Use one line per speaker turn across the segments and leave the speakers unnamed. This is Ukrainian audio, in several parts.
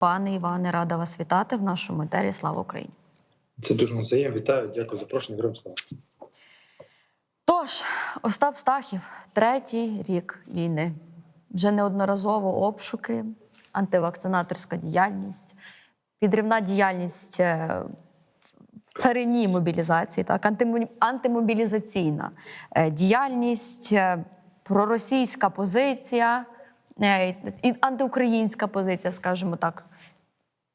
Пане Іване, рада вас вітати в нашому етері. Слава Україні!
Це дуже назаєм. Вітаю, дякую за запрошення. Героям слава.
Тож, Остап Стахів, третій рік війни. Вже неодноразово обшуки, антивакцинаторська діяльність, підривна діяльність е, в царині мобілізації, так, антимобілізаційна е, діяльність, е, проросійська позиція і антиукраїнська позиція, скажімо так.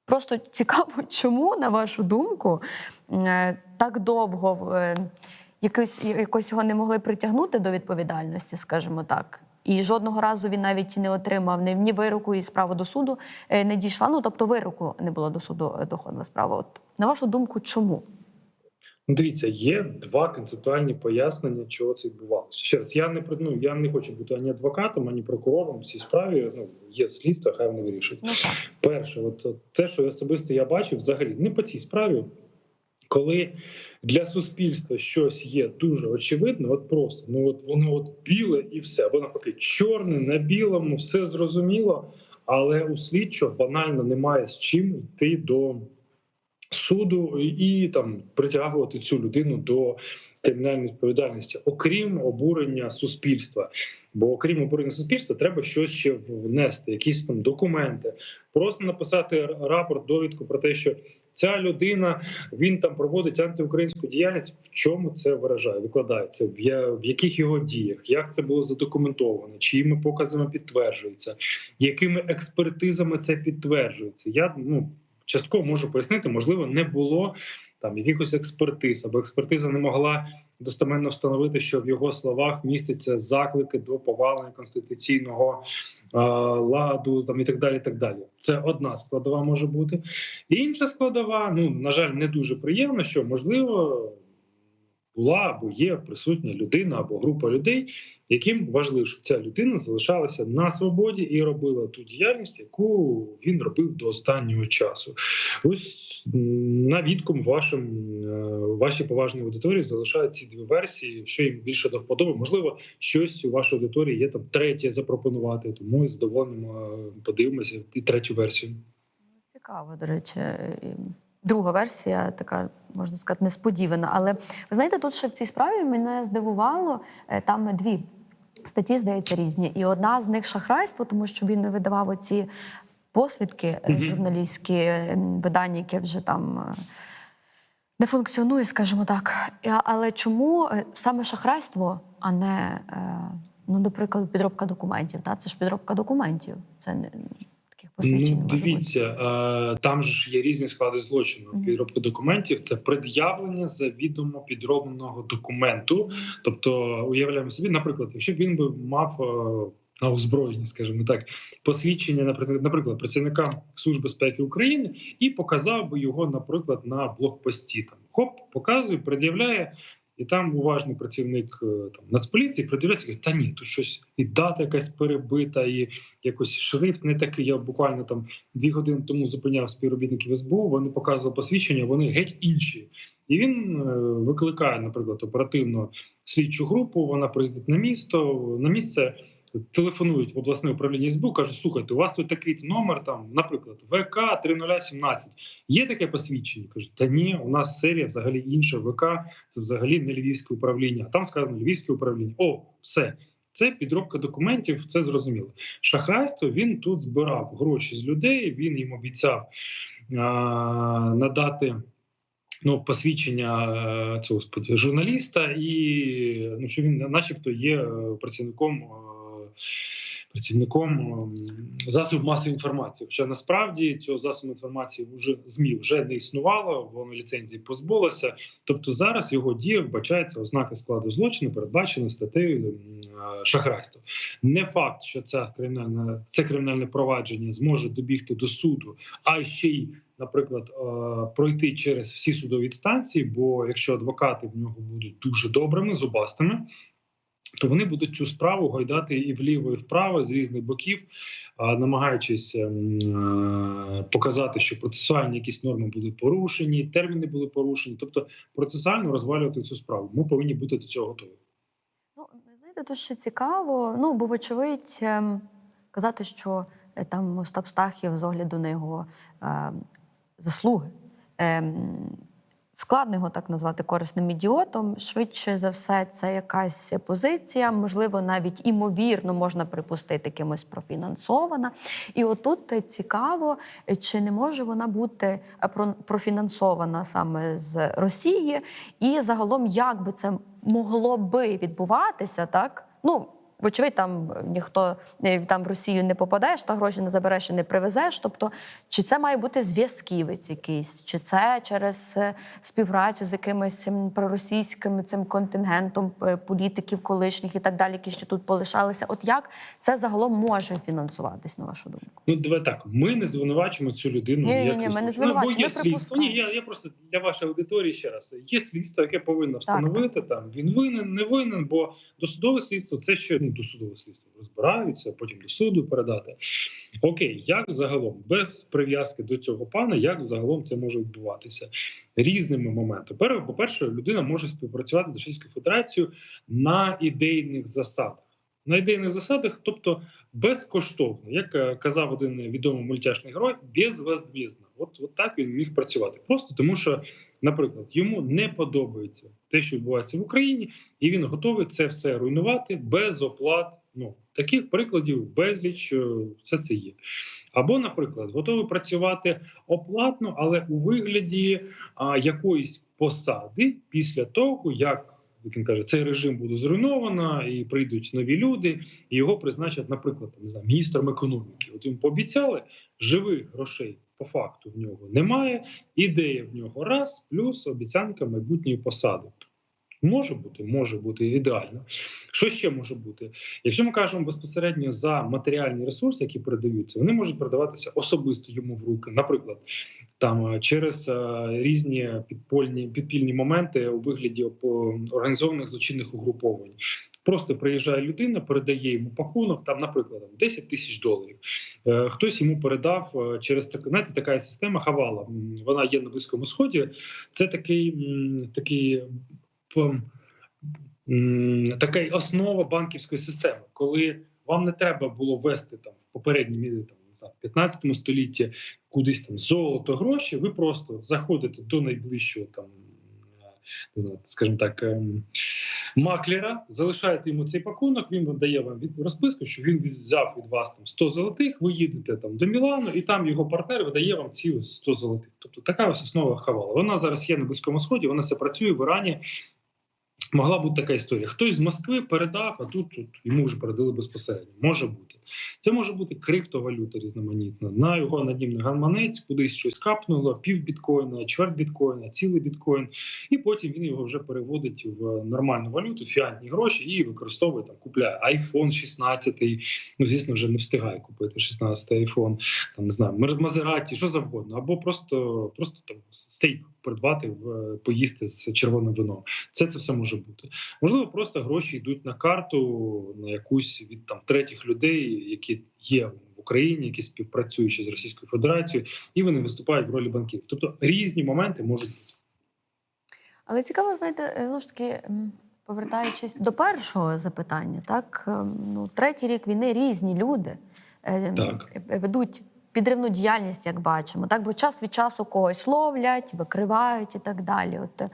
Просто цікаво, чому, на вашу думку, е, так довго е, якось, якось його не могли притягнути до відповідальності, скажімо так. І жодного разу він навіть не отримав ні, вироку, і справа до суду е, не дійшла. Ну тобто вироку не було до суду доходна справа. От на вашу думку, чому?
Ну, дивіться, є два концептуальні пояснення, чого це відбувалося. Ще раз, я не ну, я не хочу бути ані адвокатом, ані прокурором в цій справі. Ну є слідство, хай вони вирішують.
Ну.
Перше, от те, що особисто я бачив, взагалі не по цій справі, коли для суспільства щось є дуже очевидно, от просто ну от воно от біле і все, або навпаки, чорне на білому, все зрозуміло, але у слідчого банально немає з чим йти до суду і, там притягувати цю людину до кримінальної відповідальності, окрім обурення суспільства. Бо окрім обурення суспільства, треба щось ще внести, якісь там документи, просто написати рапорт, довідку про те, що ця людина він там проводить антиукраїнську діяльність. В чому це виражає? Викладається в яких його діях, як це було задокументовано, чиїми показами підтверджується, якими експертизами це підтверджується. Я ну частково можу пояснити, можливо, не було там якихось експертиз, або експертиза не могла достеменно встановити, що в його словах містяться заклики до повалення конституційного е, ладу, там і так далі. і Так далі, це одна складова може бути. Інша складова, ну на жаль, не дуже приємно, що можливо. Була або є присутня людина або група людей, яким важливо, щоб ця людина залишалася на свободі і робила ту діяльність, яку він робив до останнього часу. Ось на вашим е, вашій поважній аудиторії залишають ці дві версії, що їм більше до вподоби. Можливо, щось у вашій аудиторії є там третє запропонувати. Тому із задоволенням е, подивимося і третю версію.
Цікаво, до речі. Друга версія, така можна сказати, несподівана. Але ви знаєте, тут ще в цій справі мене здивувало е, там дві статті, здається, різні. І одна з них шахрайство, тому що він не видавав оці посвідки е, журналістські е, видання, яке вже там. Не функціонує, скажімо так. Але чому саме шахрайство, а не, ну, до прикладу, підробка документів? Та? Це ж підробка документів. Це не таких посвідчень.
Ну, дивіться, е, там ж є різні склади злочину. Підробка документів це пред'явлення завідомо підробленого документу. Тобто, уявляємо собі, наприклад, якщо він би мав е, на озброєнні, скажімо так, посвідчення, наприклад, наприклад, працівника Служби безпеки України і показав би його, наприклад, на блокпості. Там хоп, показує, пред'являє. І там уважний працівник е, там Нацполіції придивляється, каже, та ні, тут щось і дата якась перебита, і якось шрифт не такий. Я буквально там дві години тому зупиняв співробітників СБУ. Вони показували посвідчення, вони геть інші. І він е, викликає, наприклад, оперативну слідчу групу. Вона приїздить на місто на місце. Телефонують в обласне управління СБУ, кажуть, слухайте, у вас тут такий номер, там, наприклад, ВК 3017. Є таке посвідчення? Кажуть, та ні, у нас серія взагалі інша. ВК це взагалі не львівське управління. А там сказано львівське управління. О, все. Це підробка документів, це зрозуміло. Шахрайство він тут збирав гроші з людей. Він їм обіцяв а, надати ну, посвідчення е, цього журналіста, і ну, що він, начебто, є е, працівником. Працівником ем, засобів масової інформації, хоча насправді цього засобу інформації вже змі вже не існувало, воно ліцензії позбулося. Тобто зараз його дія вбачається ознаки складу злочину, передбачено статтею м, е, шахрайства. Не факт, що це кримінальне це кримінальне провадження зможе добігти до суду, а ще й, наприклад, е, пройти через всі судові інстанції. Бо якщо адвокати в нього будуть дуже добрими, зубастими. То вони будуть цю справу гойдати і вліво, і вправо з різних боків, намагаючись ем, е, показати, що процесуальні якісь норми були порушені, терміни були порушені, тобто процесуально розвалювати цю справу. Ми повинні бути до цього готові.
Ну, знаєте, ще цікаво. Ну, бо, вочевидь, ем, казати, що е, там Остап Стахів з огляду на його е, заслуги. Ем, Складно його так назвати корисним ідіотом. Швидше за все, це якась позиція, можливо, навіть імовірно можна припустити кимось профінансована. І отут е, цікаво, е, чи не може вона бути е, про- профінансована саме з Росії, і загалом, як би це могло би відбуватися, так? Ну, Вочевидь, там ніхто е, там в Росію не попадеш, та гроші не забереш і не привезеш. Тобто, чи це має бути зв'язківець якийсь, чи це через е, співпрацю з якимось проросійським цим контингентом е, політиків колишніх і так далі, які ще тут полишалися? От як це загалом може фінансуватись, на вашу думку?
Ну, давай так. Ми не звинувачуємо цю людину.
Ні-ні-ні, ми не
слідства.
звинувачуємо,
Ну, є
ми
слідство. Ні, я, я просто для вашої аудиторії ще раз. Є слідство, яке повинно встановити там він винен, не винен, бо досудове слідство це ну, досудове слідство. Розбираються, потім до суду передати. Окей, як загалом, без прив'язки до цього пана, як загалом це може відбуватися різними моментами. Перше, по-перше, людина може співпрацювати з Російською Федерацією на ідейних засадах. На ідейних засадах, тобто безкоштовно, як е, казав один відомий мультяшний герой, безвозвісно. От, от так він міг працювати. Просто тому, що, наприклад, йому не подобається те, що відбувається в Україні, і він готовий це все руйнувати без оплат. Ну таких прикладів безліч е, все це є. Або, наприклад, готовий працювати оплатно, але у вигляді а, якоїсь посади після того, як як він каже, цей режим буде зруйновано, і прийдуть нові люди, і його призначать, наприклад, не знаю, міністром економіки. От їм пообіцяли живих грошей. По факту в нього немає. Ідея в нього раз, плюс обіцянка майбутньої посади. Може бути, може бути ідеально. Що ще може бути? Якщо ми кажемо безпосередньо за матеріальні ресурси, які передаються, вони можуть передаватися особисто йому в руки. Наприклад, там е, через е, різні підпольні підпільні моменти у вигляді організованих злочинних угруповань. Просто приїжджає людина, передає йому пакунок, там, наприклад, 10 тисяч доларів. Е, Хтось йому передав через так, знаєте, така система Хавала. Вона є на Близькому Сході. Це такий, такий така основа банківської системи, коли вам не треба було вести там в попередній мірі, там не 15 столітті кудись там золото, гроші. Ви просто заходите до найближчого там. Не знаю, скажімо так, ем, маклера, залишаєте йому цей пакунок. Він видає вам від розписку, що він взяв від вас там 100 золотих. Ви їдете там до Мілану, і там його партнер видає вам ці ось 100 золотих. Тобто така ось основа хавала. Вона зараз є на близькому сході. Вона все працює в Ірані. Могла бути така історія. Хтось з Москви передав, а тут, тут йому вже передали безпосередньо. Може бути. Це може бути криптовалюта різноманітна. На його надімний гаманець кудись щось капнуло, пів біткоїна, чверть біткоїна, цілий біткоін, і потім він його вже переводить в нормальну валюту, фіатні гроші і використовує там, купляє iPhone 16, Ну звісно, вже не встигає купити 16 iPhone, там не знаю, Мазераті, що завгодно, або просто, просто там стейк придбати в поїсти з червоним вином. Це це все може бути. Можливо, просто гроші йдуть на карту на якусь від там третіх людей, які є в Україні, які співпрацюють ще з Російською Федерацією, і вони виступають в ролі банків. Тобто різні моменти можуть бути.
Але цікаво, знаєте, е, знову ж таки, повертаючись до першого запитання, так ем, ну третій рік війни різні люди е,
Так.
е, ведуть підривну діяльність, як бачимо, так бо час від часу когось ловлять, викривають і так далі. От е,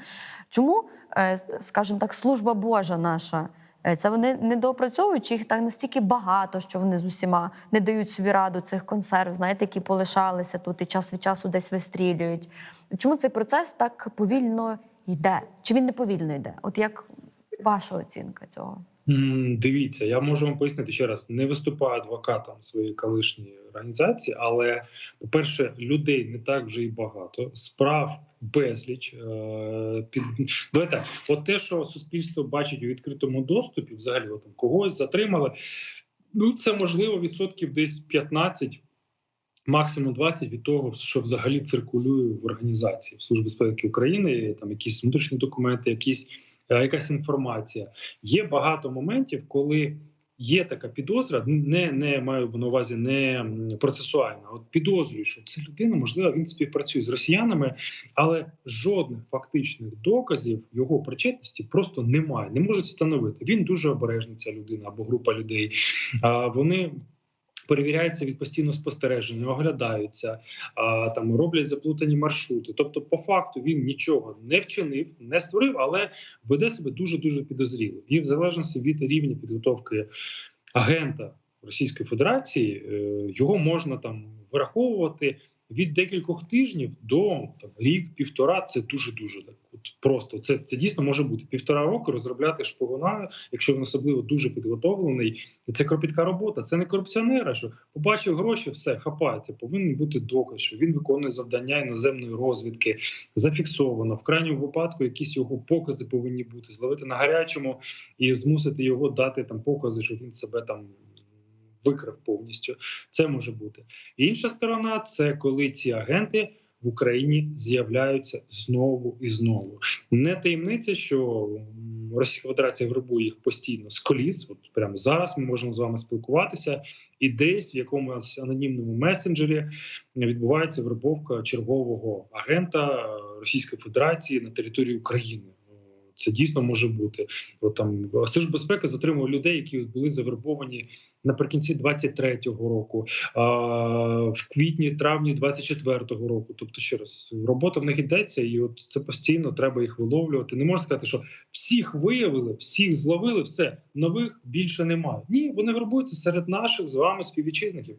чому, е, скажімо так, служба Божа наша? Е, Це вони не доопрацьовують, чи їх так настільки багато, що вони з усіма не дають собі раду цих консерв, знаєте, які полишалися тут і час від часу десь вистрілюють. Чому цей процес так повільно йде? Чи він не повільно йде? От як ваша оцінка цього?
Дивіться, я можу вам пояснити ще раз: не виступаю адвокатом своєї колишньої організації, але по-перше, людей не так вже і багато, справ безліч. Е, Під давайте от те, що суспільство бачить у відкритому доступі, взагалі от, когось затримали. Ну це можливо відсотків десь 15, максимум 20 від того, що взагалі циркулює в організації в Службі безпеки України. Там якісь внутрішні документи, якісь якась інформація. Є багато моментів, коли є така підозра, не, не маю на увазі не процесуальна. От підозрюю, що це людина, можливо, він співпрацює з росіянами, але жодних фактичних доказів його причетності просто немає. Не можуть встановити. Він дуже обережний, ця людина або група людей. А вони Перевіряється від постійного спостереження, оглядаються, а, там роблять заплутані маршрути. Тобто, по факту він нічого не вчинив, не створив, але веде себе дуже дуже підозріло. І в залежності від рівня підготовки агента Російської Федерації, е, його можна там вираховувати від декількох тижнів до там рік, півтора. Це дуже дуже так. Просто це, це дійсно може бути півтора року розробляти шпигуна, якщо він особливо дуже підготовлений. І це кропітка робота. Це не корупціонера, що побачив гроші, все хапається. Повинен бути доказ, що він виконує завдання іноземної розвідки. Зафіксовано в крайньому випадку. Якісь його покази повинні бути зловити на гарячому і змусити його дати там покази, що він себе там викрав повністю. Це може бути. Інша сторона це коли ці агенти в Україні з'являються знову і знову. Не таємниця, що Російська Федерація вербує їх постійно з коліс. От прямо зараз ми можемо з вами спілкуватися, і десь в якомусь анонімному месенджері відбувається вербовка чергового агента Російської Федерації на території України. Це дійсно може бути. От там Служба безпеки затримує людей, які були завербовані наприкінці 23-го року, а, в квітні, травні 24-го року. Тобто, ще раз робота в них йдеться, і от це постійно треба їх виловлювати. Не можна сказати, що всіх виявили, всіх зловили, все нових більше немає. Ні, вони вербуються серед наших з вами співвітчизників.